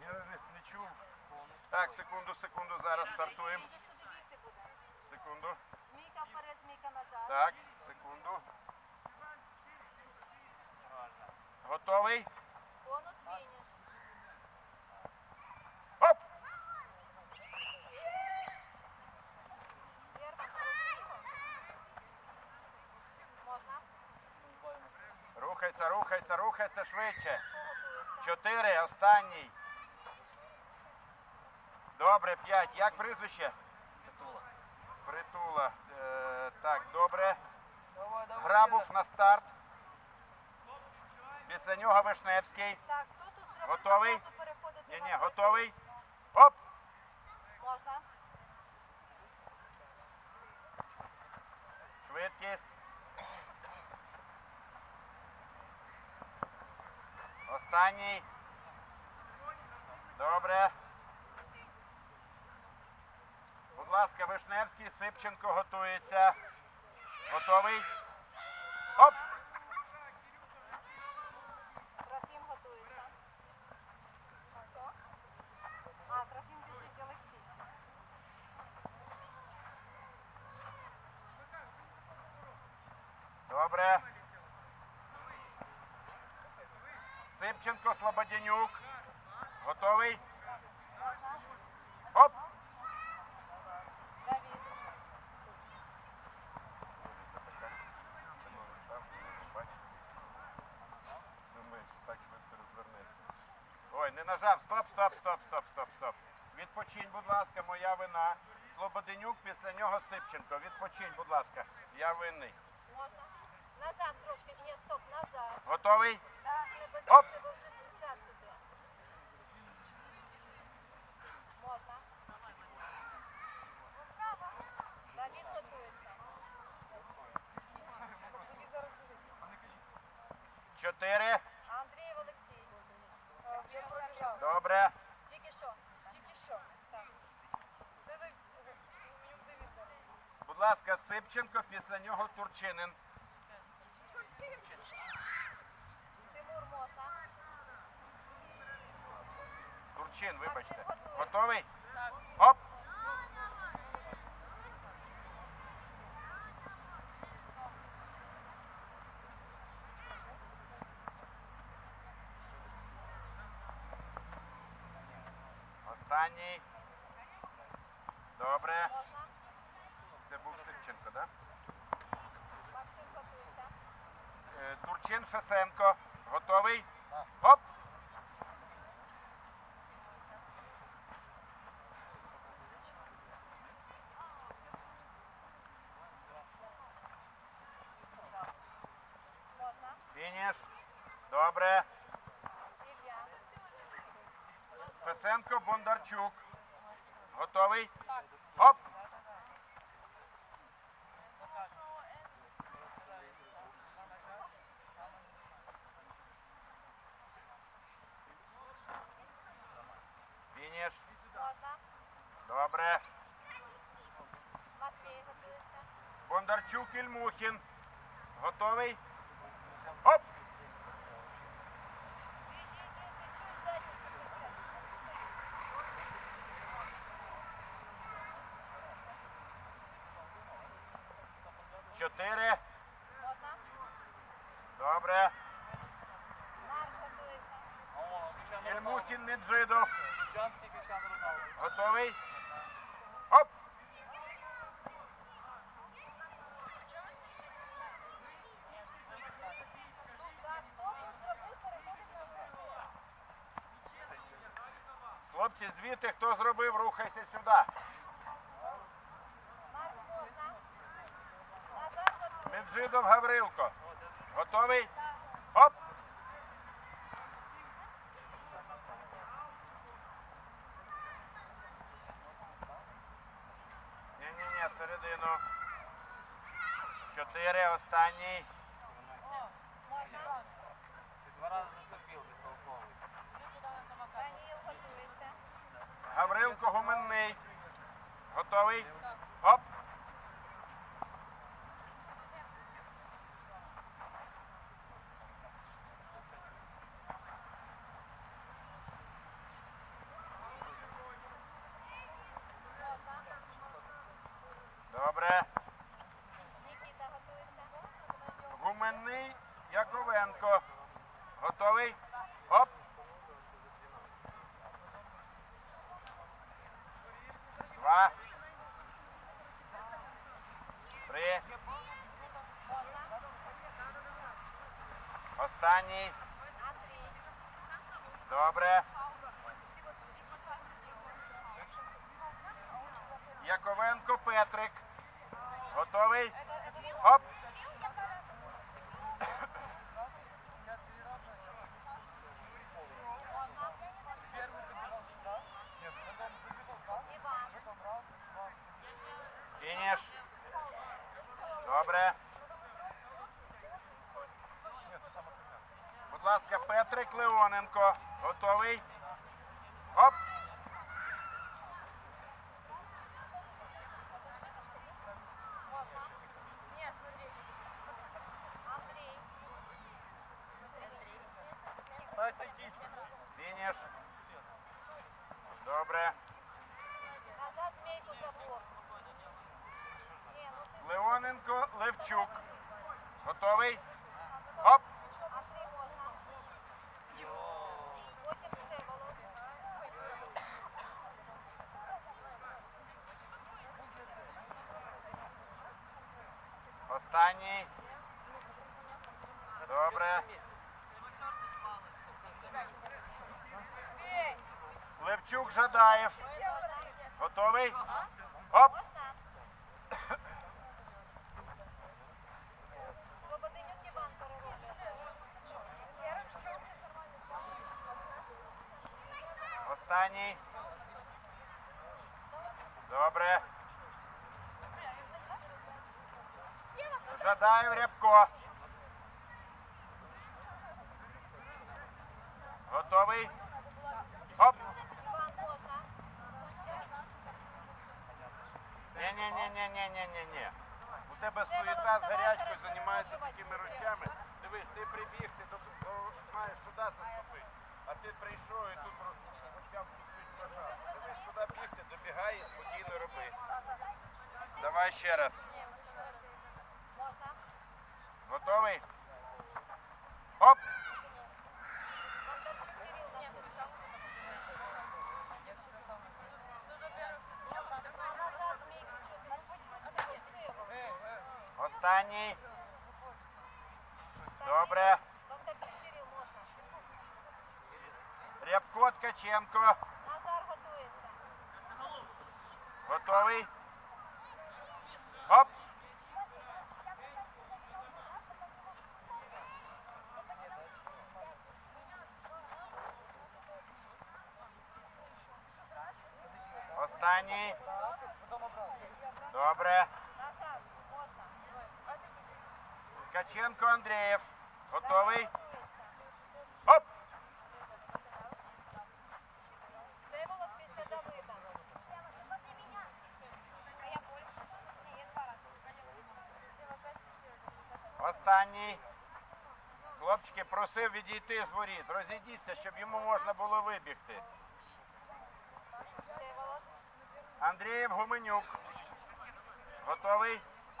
Можна? Не, чув. Так, секунду, секунду, зараз стартуємо. Секунду. Змійка вперед, змійка назад. Так, секунду. Готовий? Бонус фініш. Оп! Можна? Рухайся, рухайся, рухайся швидше. Чотири, останній. Добре, п'ять. Як прізвище? Притула. Притула. Е, так, добре. Грабов на старт. Після нього Вишневський. Так, хто тут Готовий? Ні, ні, готовий. Оп! Можна? Останній. Добре. Будь ласка, Вишневський, Сипченко готується. Готовий? Оп! Трофім готується. А Трофім біжить Олексій. Добре. Сипченко, Слободянюк. Готовий? Можна? Оп! Давід. Ой, не нажав. Стоп, стоп, стоп, стоп, стоп, стоп. Відпочинь, будь ласка, моя вина. Слободенюк, після нього Сипченко. Відпочинь, будь ласка. Я винний. Можна? Назад трошки. Ні, стоп, назад. Готовий? Так, не Оп. тебе вже зустрічати туди. Можна? Давід готується. Чотири. Андрій Олексій. Е, Він пробіжав. Добре. Тільки що? Тільки що? Так. Будь ласка, Сипченко, після нього Турчинин. Тимур можна? Турчин, вибачте. Готовий? Так. Оп! Останній. Добре. Це був Сипченко, так? Е, Турчин Шесенко. Готовий? Оп! Можна? Фініш. Добре. Шесенко Бондарчук. Готовий? Оп! Фініш. Добре. Бондарчук Ільмухін. Готовий? Оп! Чотири. Добре. Готується. Меджидов. Готовий? Оп! Хлопці, звідти хто зробив, рухайся сюди. Марк можна? Назад готується. Гаврилко. Готовий? Оп! Ні-ні-ні, середину. Чотири, останній. О, можна? Даніл готується. Гаврилко Гуменний. Готовий? Оп! Готовий? Оп. Два. Три. Останній. Добре. Яковенко Петрик. Готовий? Оп. Фініш. Добре. Будь ласка, Петрик Леоненко. Готовий? Оп. Добре. Леоненко Левчук. Готовий? Останній. Добре. Левчук Жадаєв. Готовий? Оп. Останній. Добре. Жадаєв Рябко. Готовий? Оп. Ні-ні-ні-ні-ні-ні-ні. У тебе суєта з гарячкою займаєшся такими речами. Дивись, ти прибіг, ти маєш туди заступити. А ти прийшов і тут почав ступити пожар. Дивись, туди бігти, добігай і спокійно роби. Давай ще раз. Можна. Готовий? Оп! Бондарчук Кирилл на крючок. А назад змейку чуть. Всеволод. Останній. Добре. Бондарчук Кирилл можна. Рябко Ткаченко. Назар готується. Готовий? Оп! Останній. Добре. Ткаченко Андрієв. Готовий? Оп! Останній. Хлопчики, просив відійти з воріт. Розійдіться, щоб йому можна було вибігти. Андрієв Гуменюк. Готовий?